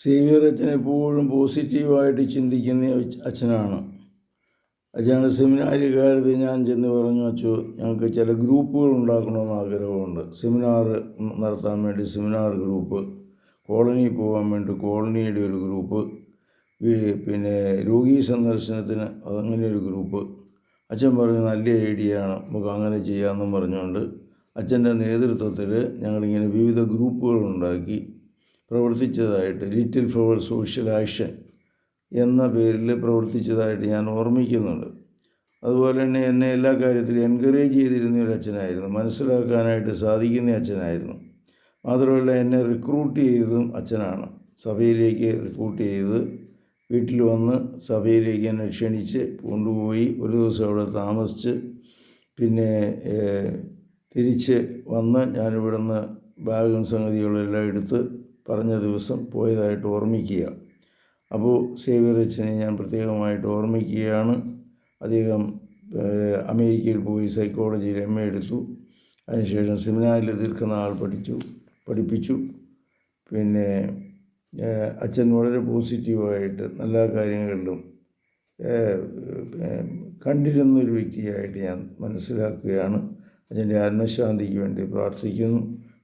Xavier അച്ഛൻ എപ്പോഴും പോസിറ്റീവായിട്ട് ചിന്തിക്കുന്ന അച്ഛനാണ്. അച്ഛന്റെ സെമിനാരി ഞാൻ ചെന്ന് പറഞ്ഞു അച്ചു ഞങ്ങൾക്ക് ചില ഗ്രൂപ്പുകൾ ഉണ്ടാക്കണമെന്ന് ആഗ്രഹമുണ്ട്. സെമിനാർ നടത്താൻ വേണ്ടി സെമിനാർ ഗ്രൂപ്പ് കോളനി പോകാൻ വേണ്ടി കോളനിയുടെ ഒരു ഗ്രൂപ്പ് പിന്നെ രോഗി സന്ദർശനത്തിന് അതങ്ങനെ ഒരു ഗ്രൂപ്പ്. അച്ഛൻ പറഞ്ഞു നല്ല ഐഡിയ ആണ് നമുക്ക് അങ്ങനെ ചെയ്യാമെന്നും പറഞ്ഞുകൊണ്ട് അച്ഛന്റെ നേതൃത്വത്തിൽ ഞങ്ങളിങ്ങനെ വിവിധ ഗ്രൂപ്പുകൾ ഉണ്ടാക്കി പ്രവർത്തിച്ചതായിട്ട് ലിറ്റിൽ ഫ്ലവർ സോഷ്യൽ ആക്ഷൻ എന്ന പേരിൽ പ്രവർത്തിച്ചതായിട്ട് ഞാൻ ഓർമ്മിക്കുന്നുണ്ട്. അതുപോലെ തന്നെ എന്നെ എല്ലാ കാര്യത്തിലും എൻകറേജ് ചെയ്തിരുന്ന ഒരു അച്ഛനായിരുന്നു. മനസ്സിലാക്കാനായിട്ട് സാധിക്കുന്ന അച്ഛനായിരുന്നു. മാത്രമല്ല എന്നെ റിക്രൂട്ട് ചെയ്തതും അച്ഛനാണ്. സഭയിലേക്ക് റിക്രൂട്ട് ചെയ്ത് വീട്ടിൽ വന്ന് സഭയിലേക്ക് എന്നെ ക്ഷണിച്ച് കൊണ്ടുപോയി. ഒരു ദിവസം അവിടെ താമസിച്ച് പിന്നെ തിരിച്ച് വന്ന് ഞാനിവിടുന്ന് ബാഗും സംഗതികളും എല്ലാം എടുത്ത് പറഞ്ഞ ദിവസം പോയതായിട്ട് ഓർമ്മിക്കുക. അപ്പോൾ സേവിയർ അച്ഛനെ ഞാൻ പ്രത്യേകമായിട്ട് ഓർമ്മിക്കുകയാണ്. അദ്ദേഹം അമേരിക്കയിൽ പോയി സൈക്കോളജിയിൽ എം എ എടുത്തു. അതിനുശേഷം സെമിനാറിൽ ദീർഘനാൾ പഠിച്ചു പഠിപ്പിച്ചു. പിന്നെ അച്ഛൻ വളരെ പോസിറ്റീവായിട്ട് നല്ല കാര്യങ്ങളിലും ഏഹ്, ഏഹ്, കണ്ടിരുന്ന ഒരു വ്യക്തിയായിട്ട് ഞാൻ മനസ്സിലാക്കുകയാണ്. അച്ഛന്റെ ആത്മശാന്തിക്ക് വേണ്ടി പ്രാർത്ഥിക്കുന്നു.